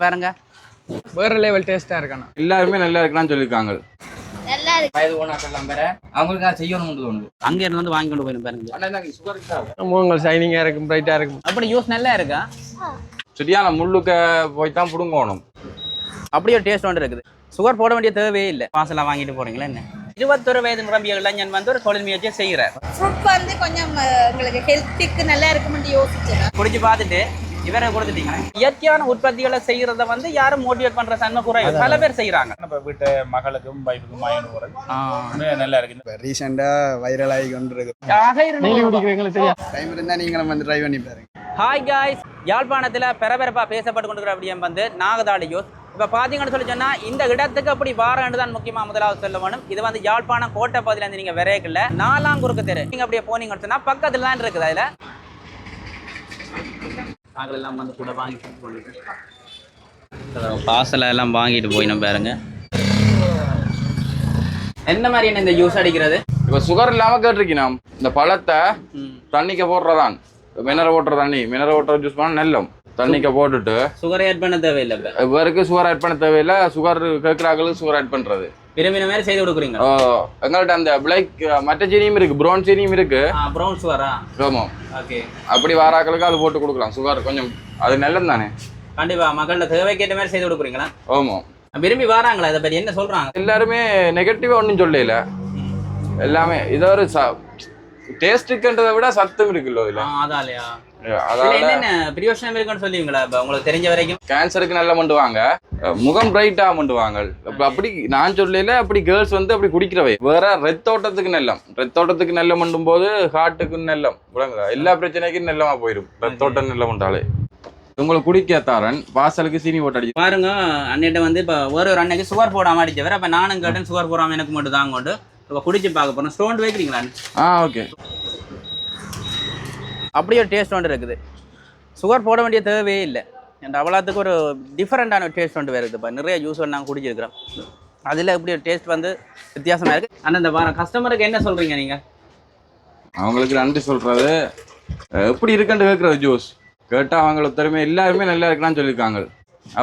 பாருங்க. வேற லெவல் டேஸ்டா இருக்கணும். எல்லாருமே நல்லா இருக்கலாம்னு சொல்லியிருக்காங்க. வயது ஓனாக்கெல்லாம் வேற அவங்களுக்கு அதை செய்யணும்னு தோணுது அங்க இருந்து வந்து வாங்கி கொண்டு போயிடும் பாருங்க. முகங்கள் ஷைனிங்கா இருக்கும் பிரைட்டா இருக்கும். அப்படி யூஸ் நல்லா இருக்கா? சரியான முள்ளுக்க போய் தான் பிடுங்கணும். அப்படி ஒரு டேஸ்ட் ஒன்று இருக்குது. சுகர் போட வேண்டிய தேவையே இல்லை. பாசலாம் வாங்கிட்டு போறீங்களா என்ன? இருபத்தொரு வயது நிரம்பிய இளைஞன் வந்து ஒரு தொழில் முயற்சியை செய்கிறார். வந்து கொஞ்சம் அஹ், உங்களுக்கு ஹெல்த்துக்கு நல்லா இருக்கும்னு யோசிச்சேன் குடிச்சு பார்த்துட்டு இவரை கொடுத்துட்டீங்க. இயற்கையான உற்பத்திகளை செய்யறத வந்து யாரும் மோட்டிவேட் பண்ற தன்மை குறைவு பல பேர் செய்யறாங்க நம்ம வீட்டு மகளுக்கும் வைஃபுக்கும் வாங்கிட்டு போறது நல்லா இருக்கு. இப்போ ரீசெண்டாக வைரல் ஆகி கொண்டு இருக்கு நீலி குடிக்கிறவங்களுக்கு தெரியும் டைம் இருந்தால் நீங்களும் வந்து ட்ரை பண்ணி பாருங்க. ஹாய் காய்ஸ் யாழ்ப்பாணத்தில் பெரபெரப்பா பேசப்பட்டு கொண்டிருக்கிற அப்படியே வந்து நாகதாளி யூஸ் இப்போ பார்த்தீங்கன்னு சொல்லி சொன்னால் இந்த இடத்துக்கு அப்படி வாரன்னு தான் முக்கியமாக முதலாவது சொல்ல வேணும். இது வந்து யாழ்ப்பாணம் கோட்டை பகுதியிலேருந்து நீங்கள் விரைக்கல நாலாம் குறுக்கு தெரு. நீங்கள் அப்படியே போனீங்கன்னு சொன்னால் பக்கத்தில் தான் இருக்குது அதில். நாங்கள் எல்லாம் வந்து கூட வாங்கிட்டு பார்சலை எல்லாம் வாங்கிட்டு போயினோம் பாருங்க. என்ன மாதிரி என்ன இந்த ஜூஸ் அடிக்கிறது? இப்போ சுகர் இல்லாம கேட்டிருக்கீங்க இந்த பழத்தை. தண்ணிக்க போடுறதான். மினர ஓட்டுற தண்ணி மினர ஓட்டுற ஜூஸ் பண்ண நெல்லம். தண்ணிக்க போட்டுட்டு சுகர் ஆட் பண்ண தேவையில்லை இவருக்கு சுகர் ஆட் பண்ண தேவையில்லை. சுகர் கேட்குறாங்களுக்கு சுகர் ஆட் பண்றது. விரும்பின மாதிரி செய்து கொடுக்குறீங்க. ஓ, எங்கள்ட்ட அந்த பிளாக் மற்ற சீனியும் இருக்கு ப்ரௌன் சீனியும் இருக்கு. ப்ரௌன் சுகரா ஆமாம் ஓகே அப்படி வாராக்களுக்கு அது போட்டு கொடுக்கலாம் சுகர் கொஞ்சம் அது நல்லது தானே? கண்டிப்பா மக்களோட தேவைக்கேற்ற மாதிரி செய்து கொடுக்குறீங்களா? ஆமாம் விரும்பி வராங்களா? இதை பத்தி என்ன சொல்றாங்க? எல்லாருமே நெகட்டிவாக ஒன்றும் சொல்லல. எல்லாமே இது ஒரு டேஸ்ட்டுக்குன்றதை விட சத்தம் இருக்குல்ல இதில். அதாலயா இதுல என்னென்ன பிரியோஷனம் இருக்குன்னு சொல்லுவீங்களா? இப்ப உங்களுக்கு தெரிஞ்ச வரைக்கும். கேன்சருக்கு நல்லா மண்டுவாங்க. அஹ் முகம் பிரைட்டா மண்டுவாங்க. அப்ப அப்படி நான் சொல்லல அப்படி கேர்ள்ஸ் வந்து அப்படி குடிக்கிறவை. வேற ரத்தோட்டத்துக்கு நல்லம். ரத்தோட்டத்துக்கு நல்ல மண்டும் போது ஹார்ட்டுக்கு நல்லம். விளங்குதா? எல்லா பிரச்சனைக்கும் நல்லமா போயிடும் ரத்தோட்டம் நல்ல மண்டாலே உங்களுக்கு குடிக்க தாரன் வாசலுக்கு சீனி போட்டு அடிச்சு. பாருங்க அன்னிட்ட வந்து இப்ப ஒரு ஒரு அன்னைக்கு சுகர் போடாம அடிச்சவர் அப்ப நானும் கேட்டேன் சுகர் போடாம எனக்கு மட்டும் தான் கொண்டு. இப்ப குடிச்சு பார்க்க போறோம். ஸ்டோன் வைக்கிறீங்களா? ஆ ஓகே அப்படியே ஒரு டேஸ்ட் ஒன்று இருக்குது. சுகர் போட வேண்டிய தேவையே இல்லை. என் அவ்வளோத்துக்கு ஒரு டிஃப்ரெண்ட்டான டேஸ்ட் ஒன்று வருது இப்போ நிறைய ஜூஸ் நாங்கள் குடிச்சிருக்கிறோம். அதில் இப்படி ஒரு டேஸ்ட் வந்து வித்தியாசமாக இருக்குது ஆனால் இந்த வாரம் கஸ்டமருக்கு என்ன சொல்கிறீங்க நீங்கள் அவங்களுக்கு நன்றி சொல்கிறது எப்படி இருக்குன்னு கேட்குறது ஜூஸ் கேட்டால் அவங்களுக்கு திறமை எல்லாருமே நல்லா இருக்கலாம்னு சொல்லியிருக்காங்க.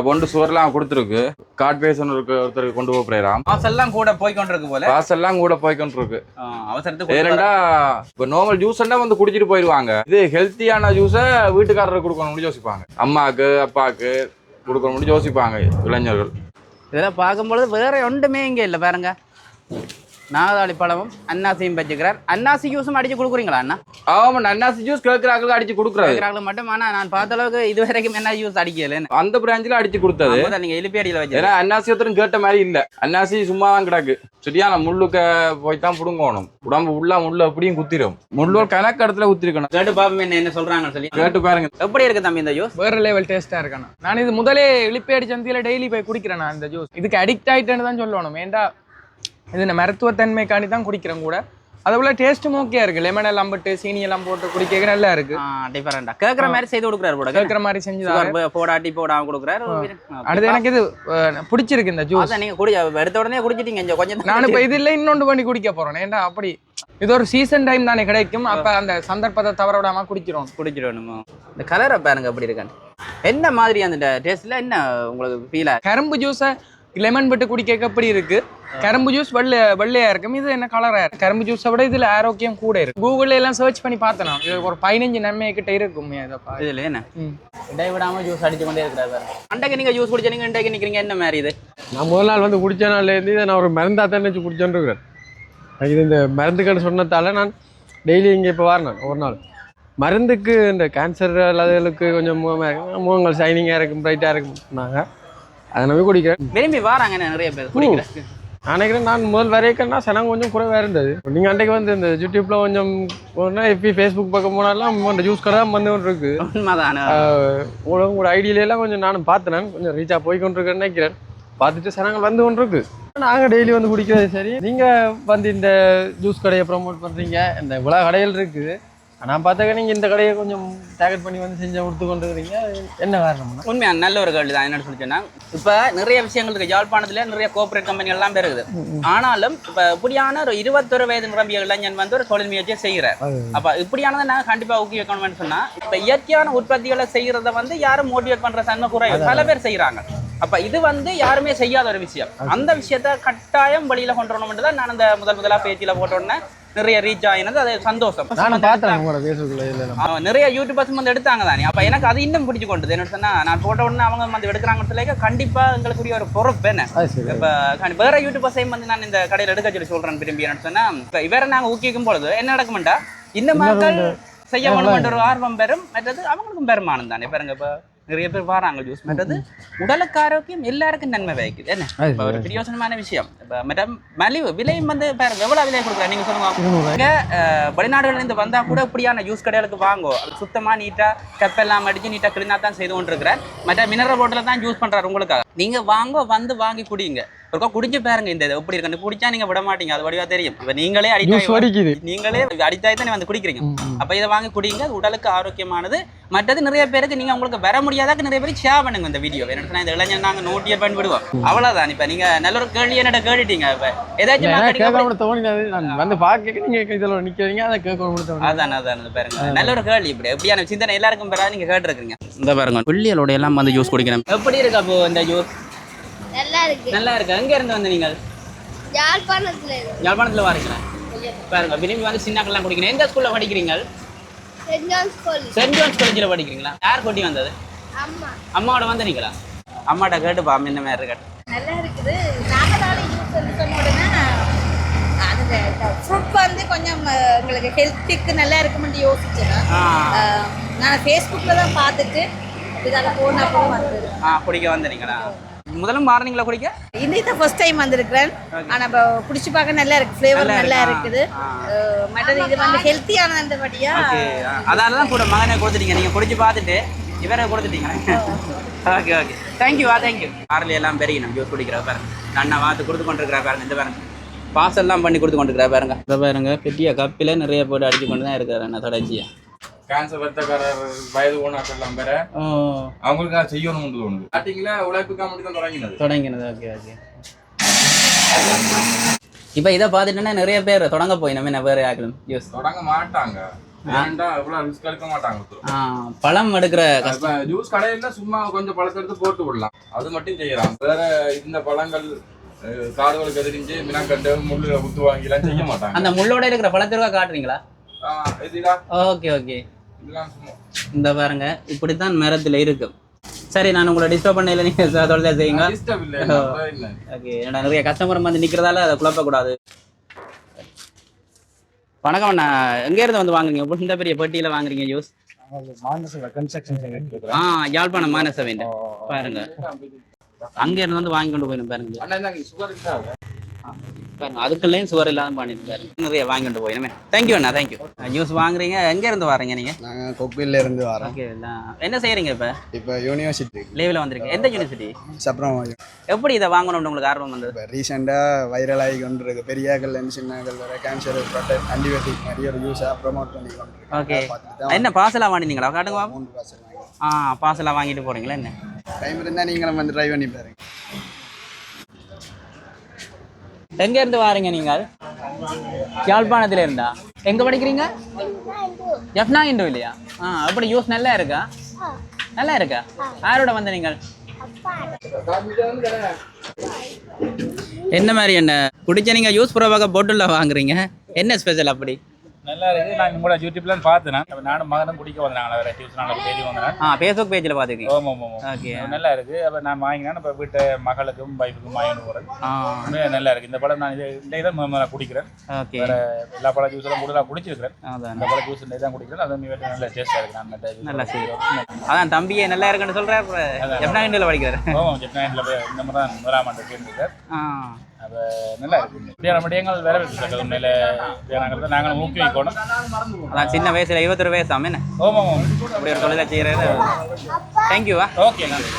ஒன்று சுவர்லாம் கொடுத்துருக்கு. கார்ட் பேஸ் ஒன்று இருக்கு ஒருத்தருக்கு கொண்டு போகிறாராம் மாசெல்லாம் கூட போய் கொண்டிருக்கு போல. காசெல்லாம் கூட போய்க்கொண்டு இருக்கு ஆ, அவசரத்துக்கு ஏனண்டா இப்போ நார்மல் ஜூஸ் வந்து குடிச்சிட்டு போயிடுவாங்க இது ஹெல்த்தியான ஜூஸை வீட்டுக்காரருக்கு கொடுக்கணும்னு யோசிப்பாங்க. அம்மாக்கு அப்பாவுக்கு கொடுக்கணும்னு யோசிப்பாங்க இளைஞர்கள். இதெல்லாம் பார்க்கும்பொழுது வேற ஒன்றுமே இங்கே இல்லை பாருங்க. நாகதாளி பழமும் அன்னாசியும் வச்சுக்கிறார் அன்னாசி ஜூஸும் அடிச்சு கொடுக்குறீங்களா அண்ணா? ஆமா அன்னாசி ஜூஸ் கேட்கறாங்களுக்கு அடிச்சு கொடுக்குறாரு. கேட்குறாங்க மட்டும் ஆனால் நான் பார்த்த அளவுக்கு இது வரைக்கும் என்ன ஜூஸ் அடிக்கலன்னு. அந்த பிராஞ்சில் அடிச்சு கொடுத்தது. நீங்க இழுப்பி அடியில் வச்சு ஏன்னா அன்னாசி ஒருத்தரும் கேட்ட மாதிரி இல்ல. அன்னாசி சும்மா தான் கிடக்கு சரியான முள்ளுக்க போய் தான் புடுங்கணும். உடம்பு உள்ள முள்ளு அப்படியும் குத்திரும். முள்ளு கணக்கு இடத்துல குத்திருக்கணும். கேட்டு பாப்போம் என்ன என்ன சொல்றாங்கன்னு சொல்லி. கேட்டு பாருங்க. எப்படி இருக்கு தம்பி இந்த ஜூஸ் வேற லெவல் டேஸ்டா இருக்கணும். நான் இது முதலே இழிப்பி அடிச்சந்தியில டெய்லி போய் குடிக்கிறேன் நான் இந்த ஜூஸ் இதுக்கு அடிக்ட் ஆயிட்டேன்னு தான் சொல்லணும். ஏன்டா இது இந்த மருத்துவத்தன்மைக்காண்டி தான் குடிக்கிறேன் கூட. அதை போல டேஸ்ட்டும் ஓகே இருக்கு. லெமன் எல்லாம் போட்டு சீனி எல்லாம் போட்டு குடிக்க நல்லா இருக்கு. டிஃபரெண்டா கேட்குற மாதிரி செய்து கொடுக்குறாரு போட கேட்குற மாதிரி செஞ்சு போடாட்டி போடாம கொடுக்குறாரு. அடுத்து எனக்கு இது பிடிச்சிருக்கு இந்த ஜூஸ் நீங்க குடி எடுத்த உடனே குடிச்சிட்டீங்க. இங்க கொஞ்சம் நான் இப்ப இது இல்லை இன்னொன்று பண்ணி குடிக்க போறேன். ஏன்டா அப்படி? இது ஒரு சீசன் டைம் தானே கிடைக்கும். அப்ப அந்த சந்தர்ப்பத்தை தவற விடாம குடிக்கிறோம். குடிச்சிடணுமோ இந்த கலரை பாருங்க அப்படி இருக்கான்னு. என்ன மாதிரி அந்த டேஸ்ட்ல என்ன உங்களுக்கு ஃபீல் கரும்பு ஜூஸை லெமன் போட்டு குடிக்க எப்படி இருக்கு? கரும்பு ஜூஸ் வெள்ளை வெள்ளையா இருக்கும் இது என்ன கலரா இருக்கு? கரும்பு ஜூஸை விட இதுல ஆரோக்கியம் கூட இருக்கு. கூகுள்ல எல்லாம் சர்ச் பண்ணி பார்த்தேன். இது ஒரு பதினஞ்சு நன்மை கிட்ட இருக்கும் இதப்பா இதுல என்ன. இடைவிடாம ஜூஸ் அடிச்சு கொண்டே இருக்கிறாரு அன்றைக்கு நீங்க ஜூஸ் குடிச்ச நீங்க இன்றைக்கு நிக்கிறீங்க. என்ன மாதிரி இது? நான் முதல் நாள் வந்து குடிச்ச நாள்லேருந்து இதை நான் ஒரு மருந்தாக தான் வச்சு குடிச்சோன்னு இருக்கிறேன் இது இந்த மருந்துக்கன்னு சொன்னதால நான் டெய்லி இங்கே இப்போ வரேன் ஒரு நாள். மருந்துக்கு இந்த கேன்சர் இல்லாதவர்களுக்கு கொஞ்சம் முகமாக முகங்கள் ஷைனிங்காக இருக்கும் பிரைட்டாக இருக்கும் நாங்கள் அதை நம்பி குடிக்கிறேன். விரும்பி வராங்க நிறைய பேர் குடிக்கிறேன். நான் நினைக்கிறேன் நான் முதல் வரைக்கன்னா சனம் கொஞ்சம் குறைவாக இருந்தது. நீங்கள் அன்றைக்கு வந்து இந்த யூடியூப்பில் கொஞ்சம் போனால் எப்பி ஃபேஸ்புக் பக்கம் போனாலும் அந்த ஜூஸ் கடை தான் வந்து கொண்டு இருக்கு உங்களோட உங்களோட ஐடியில எல்லாம் கொஞ்சம் நானும் பார்த்தேன் கொஞ்சம் ரீச்சாக போய் கொண்டிருக்கேன்னு நினைக்கிறேன். பார்த்துட்டு சனங்கள் வந்து கொண்டிருக்கு. நாங்கள் டெய்லி வந்து குடிக்கிறது சரி. நீங்கள் வந்து இந்த ஜூஸ் கடையை ப்ரோமோட் பண்ணுறீங்க இந்த இவ்வளோ கடைகள் இருக்குது நான் பார்த்தாக்க நீங்கள் இந்த கடையை கொஞ்சம் டார்கெட் பண்ணி வந்து செஞ்சு கொடுத்து கொண்டு இருக்கிறீங்க என்ன காரணம்னா? உண்மையா நல்ல ஒரு கேள்வி தான் என்னன்னு சொல்லி சொன்னா இப்ப நிறைய விஷயங்கள் இருக்கு. யாழ்ப்பாணத்துல நிறைய கோஆபரேட் கம்பெனி எல்லாம் இருக்குது. ஆனாலும் இப்ப இப்படியான ஒரு இருபத்தொரு வயது நிரம்பிய இளைஞன் வந்து ஒரு தொழில் முயற்சியை செய்கிறார். அப்ப இப்படியானதை நாங்க கண்டிப்பா ஊக்குவிக்கணும்னு சொன்னா இப்ப இயற்கையான உற்பத்திகளை செய்யறத வந்து யாரும் மோட்டிவேட் பண்ற தன்மை குறைவு பல பேர் செய்யறாங்க அப்ப இது வந்து யாருமே செய்யாத ஒரு விஷயம். அந்த விஷயத்த கட்டாயம் வெளியில கொண்டு வரணும்னு தான் நான் அந்த முதல் முதலா பேச்சில போட்ட உடனே நிறைய ரீச் ஆகினது அது சந்தோஷம். பார்த்தேன் உங்களோட பேசுக்குள்ள நிறைய யூடியூபர்ஸ் வந்து எடுத்தாங்க தானே. அப்ப எனக்கு அது இன்னும் பிடிச்சு கொண்டது. என்ன சொன்னா நான் போட்ட உடனே அவங்க வந்து எடுக்கிறாங்கன்னு சொல்லி கண்டிப்பா எங்களுக்குரிய ஒரு பொறுப்பு என்ன? இப்ப வேற யூடியூபர்ஸையும் வந்து நான் இந்த கடையில் எடுக்க சொல்லி சொல்றேன் விரும்பி என்ன சொன்னா இப்ப இவரை நாங்க ஊக்குவிக்கும் பொழுது என்ன நடக்குமெண்டா? இந்த மக்கள் செய்ய ஒரு ஆர்வம் பெறும் மற்றது அவங்களுக்கும் பெருமானம் தானே. பாருங்க இப்ப நிறைய பேர் வராங்க ஜூஸ் மற்றது உடலுக்கு ஆரோக்கியம் எல்லாருக்கும் நன்மை வைக்குது என்ன? இப்ப ஒரு பிரயோசனமான விஷயம். இப்ப மற்ற மலிவு விலையும் வந்து பாருங்க எவ்வளவு விலை கொடுக்குறேன் நீங்க சொல்லுங்க. இங்க அஹ், வெளிநாடுகள்ல இருந்து வந்தா கூட இப்படியான ஜூஸ் கடைகளுக்கு வாங்கோ. அது சுத்தமா நீட்டா கப்பெல்லாம் அடிச்சு நீட்டா கிளீனா தான் செய்து கொண்டு இருக்கிறேன் மற்ற மினரல் போட்டில் தான் ஜூஸ் பண்றாரு உங்களுக்காக. நீங்க வாங்கோ வந்து வாங்கி குடிங்க. ஒருக்கா குடிச்சு பாருங்க இந்த இது. எப்படி இருக்குன்னு குடிச்சா நீங்க விட மாட்டீங்க. அது வடிவா தெரியும். இப்ப நீங்களே வடிக்குது. நீங்களே அடித்தாய் தான் வந்து குடிக்கிறீங்க. அப்ப இதை வாங்கி குடிங்க. அது உடலுக்கு ஆரோக்கியமானது. மற்றது நிறைய பேருக்கு நீங்க உங்களுக்கு வர முடியாதாக்கு நிறைய பேருக்கு ஷேர் பண்ணுங்க இந்த வீடியோ என்ன இந்த இளைஞர் நாங்க நோட்டியை பண்ணி விடுவோம். அவ்வளவுதான். இப்ப நீங்க நல்ல ஒரு கேள்வி என்னட்ட கேட்டுட்டீங்க. இப்ப ஏதாச்சும் தோணினது நான் வந்து பார்க்க நீங்கள் இதில் நிற்கிறீங்க அதை தோணி அதான் அதான் பாருங்க. நல்ல ஒரு கேள்வி இப்படி. எப்படியான சிந்தனை எல்லாருக்கும் பெறாது. நீங்க கேட்டுருக்கீங்க இந்த பாருங்க பிள்ளைகளோட எல்லாம் வந்து ஜூஸ் குடிக்கணும். எப்படி இருக்கு அப்போ இந்த ஜூஸ் இருக்கு நல்லா இருக்கு எங்க இருந்து வந்து நீங்கள்? யாழ்ப்பாணத்துல இருக்கு யாழ்ப்பாணத்துல வாரீங்களா பாருங்க விரும்பி வந்து சின்னாக்கெல்லாம் குடிக்கணும். எந்த ஸ்கூல்ல படிக்கிறீங்க saint John's college saint John's காலேஜில் படிக்கிறீங்களா? யார் கொட்டி வந்தது? ஆமா அம்மாவோட வந்தீங்களா அம்மாட்ட கேட்டுப்பா என்ன மாதிரி இருக்கட்டும். நல்லா இருக்குது நாகதாளி ஜூஸ் வந்து சொன்ன உடனே வந்து கொஞ்சம் அஹ், எங்களுக்கு ஹெல்த்துக்கு நல்லா இருக்குமென்னு யோசிச்சேன் நான் ஃபேஸ்புக்கில் தான் பார்த்துட்டு இதால் போனப்போ வந்தது. ஆ குடிக்க வந்தீங்களா முதல்ல மார்னிங்ல குடிக்க? இன்னைக்கு தான் ஃபர்ஸ்ட் டைம் வந்திருக்கிறேன். இப்போ குடிச்சு பார்க்க நல்லா இருக்கு. ஃப்ளேவர் நல்லா நல்லா இருக்கா? இருக்குது. மற்றது இது வந்து ஹெல்த்தியானதுபடியா ஓகே அதால தான் கூட மகனை கொடுத்துட்டீங்க. நீங்க குடிச்சு பார்த்துட்டு இவரை கொடுத்துட்டீங்க. ஓகே ஓகே தேங்க்யூ வா தேங்க்யூ ஆறுல எல்லாம் பெரியணும் ஜூஸ் குடிக்கிற பாருங்க. அண்ணா வாத்து கொடுத்து கொண்டிருக்கிறா பாருங்க. இந்த பாருங்க. பாசெல்லாம் பண்ணி கொடுத்து கொண்டிருக்கிறா பாருங்க. பாருங்க பெட்டிய கப்பில நிறைய போட்டு அடிச்சு கொண்டு தான் இருக்காரு அண்ணா தொடர்ச்சியா. கேன்சர் ரத்தக்காரர் வயது போனாக்கெல்லாம் பெற ஓ அவங்களுக்கு நான் செய்யணும்னு தோணுது. ஸ்டார்டிங்ல உழைப்புக்காக மட்டும் தான் தொடங்கினது. தொடங்கினது ஓகே ஓகே இப்போ இதை பார்த்துட்டோன்னா நிறைய பேர் தொடங்க போய் நம்ம என்ன பேர் ஆக்கணும் ஜூஸ் தொடங்க மாட்டாங்க. பழம் எடுக்கிற ஜூஸ் கடையில சும்மா கொஞ்சம் பழத்தை எடுத்து போட்டு விடலாம். அது மட்டும் செய்யலாம். வேற இந்த பழங்கள் காடுகளுக்கு எதிரிஞ்சு மினக்கட்டு முள்ளு குத்து வாங்கி எல்லாம் செய்ய மாட்டாங்க. அந்த முள்ளோட இருக்கிற பழத்திருவா காட்டுறீங்களா? ஓகே ஓகே இந்த பாருங்க இப்படித்தான் மரத்துல இருக்கு. சரி நான் உங்களை டிஸ்டர்ப் பண்ணல நீங்க தொழில் செய்யுங்க டிஸ்டர்ப் இல்ல இல்ல, இல்ல. ஓகே நிறைய கஸ்டமர் வந்து நிக்கிறதால அதை குழப்பக்கூடாது. வணக்கம் அண்ணா. எங்க இருந்து வந்து வாங்குறீங்க? இந்த பெரிய பெட்டியில வாங்குறீங்க ஜூஸ்? ஆ யாழ்ப்பாணம் மானச வேண்டும் பாருங்க. அங்க இருந்து வந்து வாங்கி கொண்டு போயிடும் பாருங்க. பாருங்க அதுக்குள்ளேயும் சுவர் இல்லாம பாருங்க நிறைய வாங்கி கொண்டு போயிடுமே தேங்க்யூ அண்ணா தேங்க்யூ ஜூஸ் வாங்குறீங்க எங்க இருந்து வரீங்க நீங்க? நாங்கள் கொப்பில இருந்து வரோம். என்ன செய்யறீங்க இப்ப? இப்போ யூனிவர்சிட்டி லீவ்ல வந்திருக்கீங்க. எந்த யூனிவர்சிட்டி சப்ரம் எப்படி இதை வாங்கணும்னு உங்களுக்கு ஆர்வம் வந்தது? ரீசெண்டாக வைரல் ஆகி கொண்டு இருக்கு பெரியாக்கள் இருந்து சின்னாக்கள் வர கேன்சர் ப்ரொடக்ட் ஆன்டிபயோட்டிக் நிறைய ஒரு யூஸாக ப்ரொமோட் பண்ணி கொண்டு. ஓகே என்ன பார்சலா வாங்கினீங்களா? காட்டுங்க. மூணு பாசல் ஆ பார்சலா வாங்கிட்டு போறீங்களா என்ன? டைம் இருந்தால் நீங்களும் வந்து ட்ரை பண்ணி பாருங்க. எங்க இருந்து வாரீங்க நீங்கள்? யாழ்ப்பாணத்துல இருந்தா எங்க படிக்கிறீங்க? ஜப்னா இண்டோ இல்லையா? ஆ அப்படி யூஸ் நல்லா இருக்கா? நல்லா இருக்கா? யாரோட வந்த நீங்கள்? என்ன மாதிரி என்ன? குடிச்ச நீங்க யூஸ் ப்ரோவாக போட்டுல வாங்குறீங்க? என்ன ஸ்பெஷல் அப்படி? நல்லா இருக்கு நான் உங்களோட யூடியூப்ல பார்த்தேன். நானும் மகனும் குடிக்க வந்தாங்க வேற டியூஸ் நாங்கள் தேடி வந்தேன். ஆ ஃபேஸ்புக் பேஜில் பார்த்துருக்கீங்க. ஓம் ஓம் ஓம் ஓகே நல்லா இருக்கு அப்ப நான் வாங்கினேன். இப்போ வீட்டு மகளுக்கும் வைஃபுக்கும் வாங்கிட்டு உண்மையா நல்லா இருக்கு இந்த பழம் நான் இது இந்த இதை முதல்ல நான் குடிக்கிறேன். ஓகே வேற எல்லா பழ ஜூஸ் எல்லாம் கூட நான் குடிச்சிருக்கிறேன் இந்த பழ ஜூஸ் இந்த தான் குடிக்கிறேன். அது உண்மையிலே நல்ல டேஸ்டா இருக்கு. நான் நல்ல சரி. அதான் தம்பியே நல்லா இருக்குன்னு சொல்கிறேன் ஜப்னா இண்டோவில் படிக்கிறாரு. ஓம் ஜெட்நாயில போய் இந்த மாதிரி தான் முதலாம் ஆண்டு கேட்டிருக்கார் அப்ப நல்லா இருக்கு. இப்படியான விடயங்கள் வேற இருக்கு உண்மையில இப்படியான நாங்களும் ஊக்குவிக்கணும். அதான் சின்ன வயசுல இருபத்தொரு வயசு ஆமாம் அப்படி ஒரு தொழிலை செய்கிறது தேங்க்யூவா ஓகே நன்றி.